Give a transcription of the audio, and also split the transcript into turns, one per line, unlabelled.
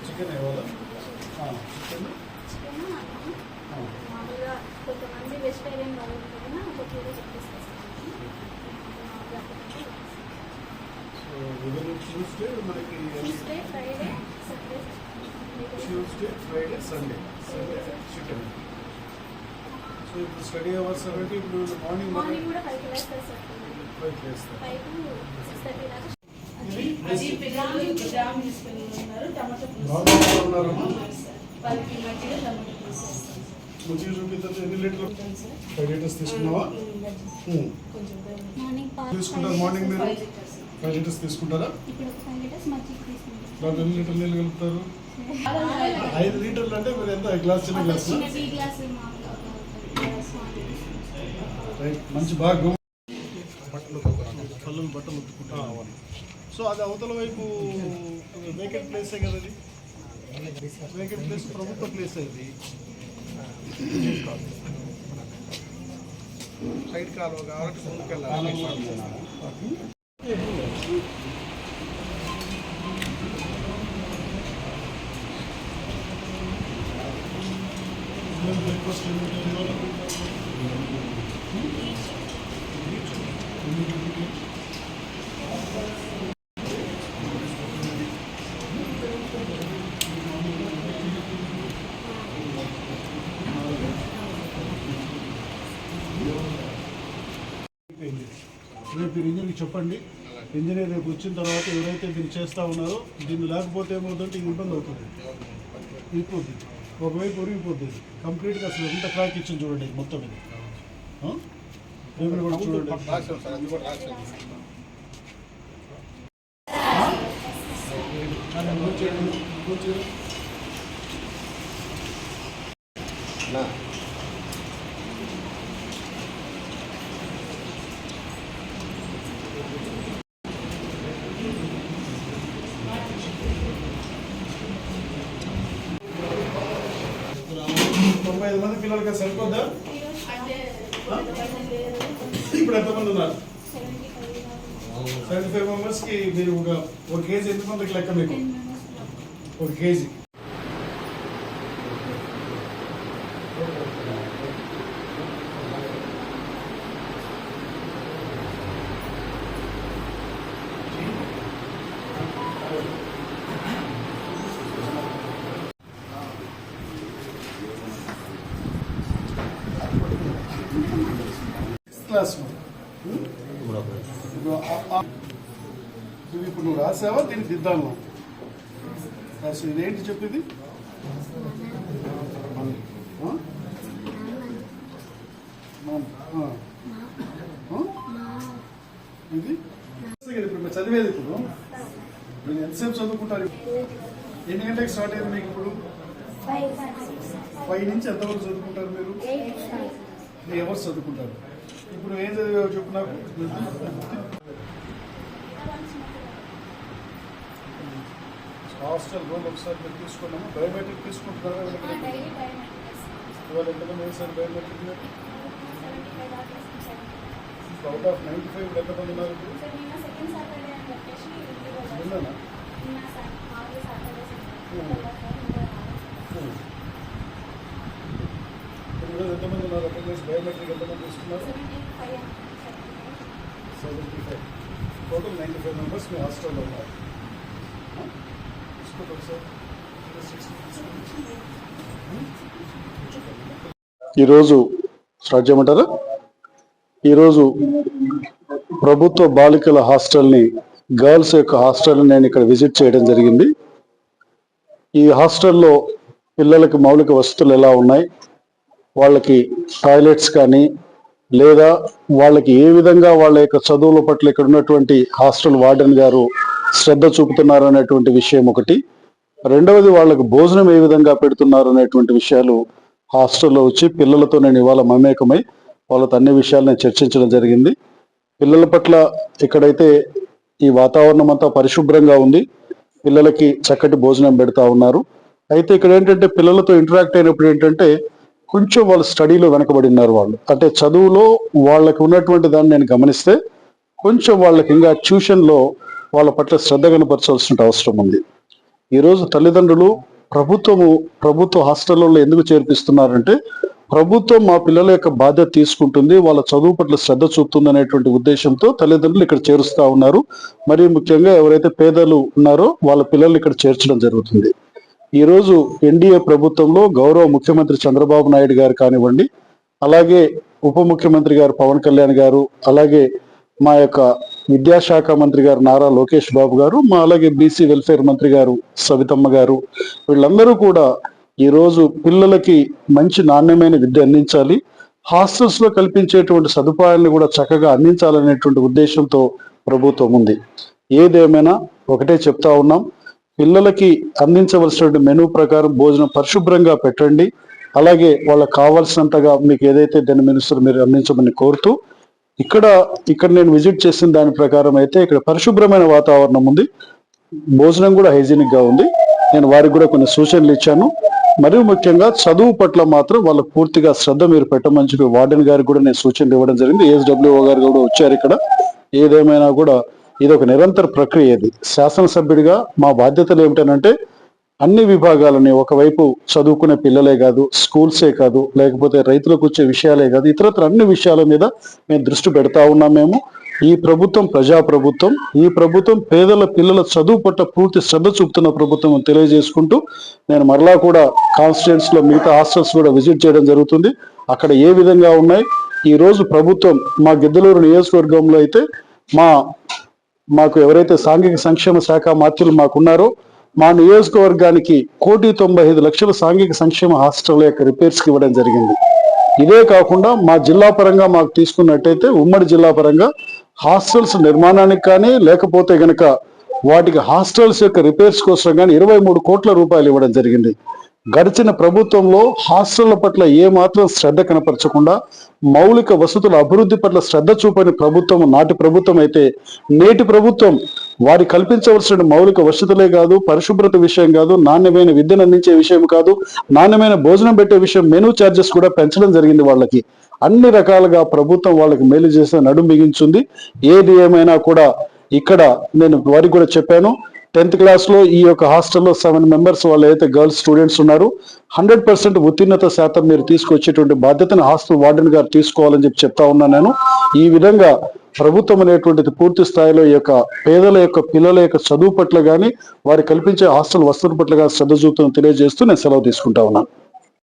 Chicken ఇవ్వాలి chicken
మామూలుగా కొంతమంది వెజిటేరియన్ వాళ్ళు ఒక కిలో
ట్యూస్డే మనకి మార్నింగ్
కూడా
అది తీసుకుని ఉన్నారు టమాటో మధ్యలో పులుసు
మంచిగా ఎన్ని లీటర్లు? ఫైవ్ లీటర్స్ తీసుకున్నావా? తీసుకుంటారు మార్నింగ్ మీరు?
Five litres.
తీసుకుంటారా? దాంట్లో ఎన్ని లీటర్లు నీళ్ళు కలుపుతారు? ఐదు లీటర్లు అంటే మీరు ఎంత? గ్లాస్ చిన్న గ్లాస్?
చిన్న టీ గ్లాస్ మామూలుగా ఒక గ్లాస్ వాటర్
రైట్ మంచి బాగా బట్టలు కళ్ళు బట్టలు ఉతుకుంటారు సో అది అవతల వైపు వేకెంట్ ప్లేసే కదా అది? వేకెంట్ ప్లేస్ ప్రభుత్వ ప్లేస్ అది
సైడ్ కాలువ కాబట్టి ముందుకెళ్ళాలి.
బ్రేక్ఫాస్ట్ రేపు ఇంజనీర్కి చెప్పండి. ఇంజనీర్ రేపు వచ్చిన తర్వాత ఎవరైతే దీన్ని చేస్తూ ఉన్నారో దీన్ని లేకపోతే ఏమవుతుందంటే ఇది ఇబ్బంది అవుతుంది. ఇరిగిపోద్ది ఒకవైపు ఉరిగిపోద్ది ఇది. కంప్లీట్గా అసలు ఎంత క్రాక్ ఇచ్చింది చూడండి మొత్తం ఇది. ఆ? రేపు కూడా చూడండి.
రాశాం సార్ అది కూడా రాశాం
కూర్చోండి, కూర్చోండి. తొంభై ఐదు మంది పిల్లలకి సరిపోద్దా? ఇప్పుడు ఎంతమంది ఉన్నారు?
సెవెంటీ ఫైవ్
మెంబర్స్కి మీరు ఒక ఒక కేజీ ఎంత మందికి లెక్క మీకు? ఒక కేజీ. క్లాస్ ఇది ఇప్పుడు నువ్వు రాసావా? దీన్ని దిద్దాను రాసి ఇదేంటి చెప్పింది? ఇది? ఇప్పుడు మీరు చదివేది ఇప్పుడు? మీరు ఎంతసేపు చదువుకుంటారు ఎన్ని గంటలకు స్టార్ట్ అయింది మీకు ఇప్పుడు?
ఫైవ్
నుంచి ఎంతవరకు చదువుకుంటారు మీరు? అవర్స్ చదువుకుంటారు? ఇప్పుడు ఏం చదివావు చెప్పు నాకు. హాస్టల్ రూమ్ ఒకసారి మీరు తీసుకున్నాము. బయోమెట్రిక్ తీసుకుంటున్నారా వీళ్ళకి?
డైలీ టైం
ఇవాళ ఎంతమంది వేసారు బయోమెట్రిక్ మీరు
సెవెంటీ ఫైవ్ దాకా వేసుకుంటాను
అవుట్ ఆఫ్ నైంటీ ఫైవ్ ఎంతమంది ఉన్నారు ఇప్పుడు ఈరోజు ఎంతమంది ఉన్నారు? అటెండెన్స్ బయోమెట్రిక్ ఎంతమంది తీసుకున్నారు?
Seventy five.
Total ninety five members మీ హాస్టల్లో ఉన్నారు. ఈరోజు స్టార్ట్ చేయమంటారా? ఈరోజు ప్రభుత్వ బాలికల హాస్టల్ని గర్ల్స్ యొక్క హాస్టల్ని నేను ఇక్కడ విజిట్ చేయడం జరిగింది. ఈ హాస్టల్లో పిల్లలకి మౌలిక వసతులు ఎలా ఉన్నాయి? వాళ్ళకి టాయిలెట్స్ కానీ లేదా వాళ్ళకి ఏ విధంగా వాళ్ళ యొక్క చదువుల పట్ల ఇక్కడ ఉన్నటువంటి హాస్టల్ వార్డెన్ గారు శ్రద్ధ చూపుతున్నారు అనేటువంటి విషయం ఒకటి. రెండవది వాళ్ళకి భోజనం ఏ విధంగా పెడుతున్నారు అనేటువంటి విషయాలు హాస్టల్లో వచ్చి పిల్లలతో నేను ఇవాళ మమేకమై వాళ్ళతో అన్ని విషయాలు నేను చర్చించడం జరిగింది. పిల్లల పట్ల ఇక్కడైతే ఈ వాతావరణం అంతా పరిశుభ్రంగా ఉంది. పిల్లలకి చక్కటి భోజనం పెడతా ఉన్నారు. అయితే ఇక్కడ ఏంటంటే పిల్లలతో ఇంటరాక్ట్ అయినప్పుడు ఏంటంటే కొంచెం వాళ్ళు స్టడీలో వెనకబడి ఉన్నారు వాళ్ళు. అంటే చదువులో వాళ్ళకి ఉన్నటువంటి దాన్ని నేను గమనిస్తే కొంచెం వాళ్ళకి ఇంకా ట్యూషన్లో వాళ్ళ పట్ల శ్రద్ధ కనపరచాల్సిన అవసరం ఉంది. ఈరోజు తల్లిదండ్రులు ప్రభుత్వము ప్రభుత్వ హాస్టల్లో ఎందుకు చేర్పిస్తున్నారంటే ప్రభుత్వం మా పిల్లల యొక్క బాధ్యత తీసుకుంటుంది వాళ్ళ చదువు పట్ల శ్రద్ధ చూపుతుంది అనేటువంటి ఉద్దేశంతో తల్లిదండ్రులు ఇక్కడ చేరుస్తా ఉన్నారు. మరి ముఖ్యంగా ఎవరైతే పేదలు ఉన్నారో వాళ్ళ పిల్లల్ని ఇక్కడ చేర్చడం జరుగుతుంది. ఈ రోజు ఎన్డీఏ ప్రభుత్వంలో గౌరవ ముఖ్యమంత్రి చంద్రబాబు నాయుడు గారు కానివ్వండి అలాగే ఉప ముఖ్యమంత్రి గారు పవన్ కళ్యాణ్ గారు అలాగే మా యొక్క విద్యాశాఖ మంత్రి గారు నారా లోకేష్ బాబు గారు మా అలాగే బీసీ వెల్ఫేర్ మంత్రి గారు సవితమ్మ గారు వీళ్ళందరూ కూడా ఈరోజు పిల్లలకి మంచి నాణ్యమైన విద్య అందించాలి. హాస్టల్స్లో కల్పించేటువంటి సదుపాయాలను కూడా చక్కగా అందించాలనేటువంటి ఉద్దేశంతో ప్రభుత్వం ఉంది. ఏదేమైనా ఒకటే చెప్తా ఉన్నాం. పిల్లలకి అందించవలసినటువంటి మెనూ ప్రకారం భోజనం పరిశుభ్రంగా పెట్టండి. అలాగే వాళ్ళకి కావాల్సినంతగా మీకు ఏదైతే దాని మినిస్టర్ మీరు అందించమని కోరుతూ ఇక్కడ ఇక్కడ నేను విజిట్ చేసిన దాని ప్రకారం అయితే ఇక్కడ పరిశుభ్రమైన వాతావరణం ఉంది. భోజనం కూడా హైజీనిక్గా ఉంది. నేను వారికి కూడా కొన్ని సూచనలు ఇచ్చాను. మరియు ముఖ్యంగా చదువు పట్ల మాత్రం వాళ్ళకు పూర్తిగా శ్రద్ధ మీరు పెట్టమని చెప్పి వార్డెన్ గారికి కూడా నేను సూచనలు ఇవ్వడం జరిగింది. ఏఎస్డబ్ల్యూఓ గారు కూడా వచ్చారు ఇక్కడ. ఏదేమైనా కూడా ఇది ఒక నిరంతర ప్రక్రియ ఇది. శాసనసభ్యుడిగా మా బాధ్యతలు ఏమిటనంటే అన్ని విభాగాలని ఒకవైపు చదువుకునే పిల్లలే కాదు స్కూల్సే కాదు లేకపోతే రైతులకు వచ్చే విషయాలే కాదు ఇతరత్ర అన్ని విషయాల మీద మేము దృష్టి పెడతా ఉన్నాం మేము. ఈ ప్రభుత్వం ప్రజా ప్రభుత్వం ఈ ప్రభుత్వం పేదల పిల్లల చదువు పట్ల పూర్తి శ్రద్ధ చూపుతున్న ప్రభుత్వం తెలియజేసుకుంటూ నేను మరలా కూడా కాన్స్టిట్యూన్స్లో మిగతా హాస్టల్స్ కూడా విజిట్ చేయడం జరుగుతుంది. అక్కడ ఏ విధంగా ఉన్నాయి? ఈ రోజు ప్రభుత్వం మా గిద్దలూరు నియోజకవర్గంలో అయితే మా మాకు ఎవరైతే సాంఘిక సంక్షేమ శాఖ మాత్రులు మాకున్నారో మా నియోజకవర్గానికి కోటి తొంభై ఐదు లక్షల సాంఘిక సంక్షేమ హాస్టల్ యొక్క రిపేర్స్కి ఇవ్వడం జరిగింది. ఇదే కాకుండా మా జిల్లా పరంగా మాకు తీసుకున్నట్టయితే ఉమ్మడి జిల్లా పరంగా హాస్టల్స్ నిర్మాణానికి కానీ లేకపోతే గనక వాటికి హాస్టల్స్ యొక్క రిపేర్స్ కోసం కానీ ఇరవై మూడు కోట్ల రూపాయలు ఇవ్వడం జరిగింది. గడిచిన ప్రభుత్వంలో హాస్టళ్ళ పట్ల ఏ మాత్రం శ్రద్ధ కనపరచకుండా మౌలిక వసతుల అభివృద్ధి పట్ల శ్రద్ధ చూపని ప్రభుత్వం నాటి ప్రభుత్వం అయితే నేటి ప్రభుత్వం వారి కల్పించవలసిన మౌలిక వసతులే కాదు పరిశుభ్రత విషయం కాదు నాణ్యమైన విద్యను అందించే విషయం కాదు నాణ్యమైన భోజనం పెట్టే విషయం మెనూ ఛార్జెస్ కూడా పెంచడం జరిగింది వాళ్ళకి. అన్ని రకాలుగా ప్రభుత్వం వాళ్ళకి మేలు చేసిన నడుం బిగించింది. ఏది ఏమైనా కూడా ఇక్కడ నేను వారికి కూడా చెప్పాను. టెన్త్ క్లాస్లో ఈ యొక్క హాస్టల్లో సెవెన్ మెంబర్స్ వాళ్ళు అయితే గర్ల్స్ స్టూడెంట్స్ ఉన్నారు హండ్రెడ్ పర్సెంట్ ఉత్తీర్ణత శాతం మీరు తీసుకొచ్చేటువంటి బాధ్యతను హాస్టల్ వార్డెన్ గారు తీసుకోవాలని చెప్పి చెప్తా ఉన్నాను నేను. ఈ విధంగా ప్రభుత్వం అనేటువంటిది పూర్తి స్థాయిలో ఈ యొక్క పేదల యొక్క పిల్లల యొక్క చదువు పట్ల కానీ వారి కల్పించే హాస్టల్ వసతుల పట్ల కానీ శ్రద్ధ చూపుతుందని తెలియజేస్తూ నేను సెలవు తీసుకుంటా ఉన్నాను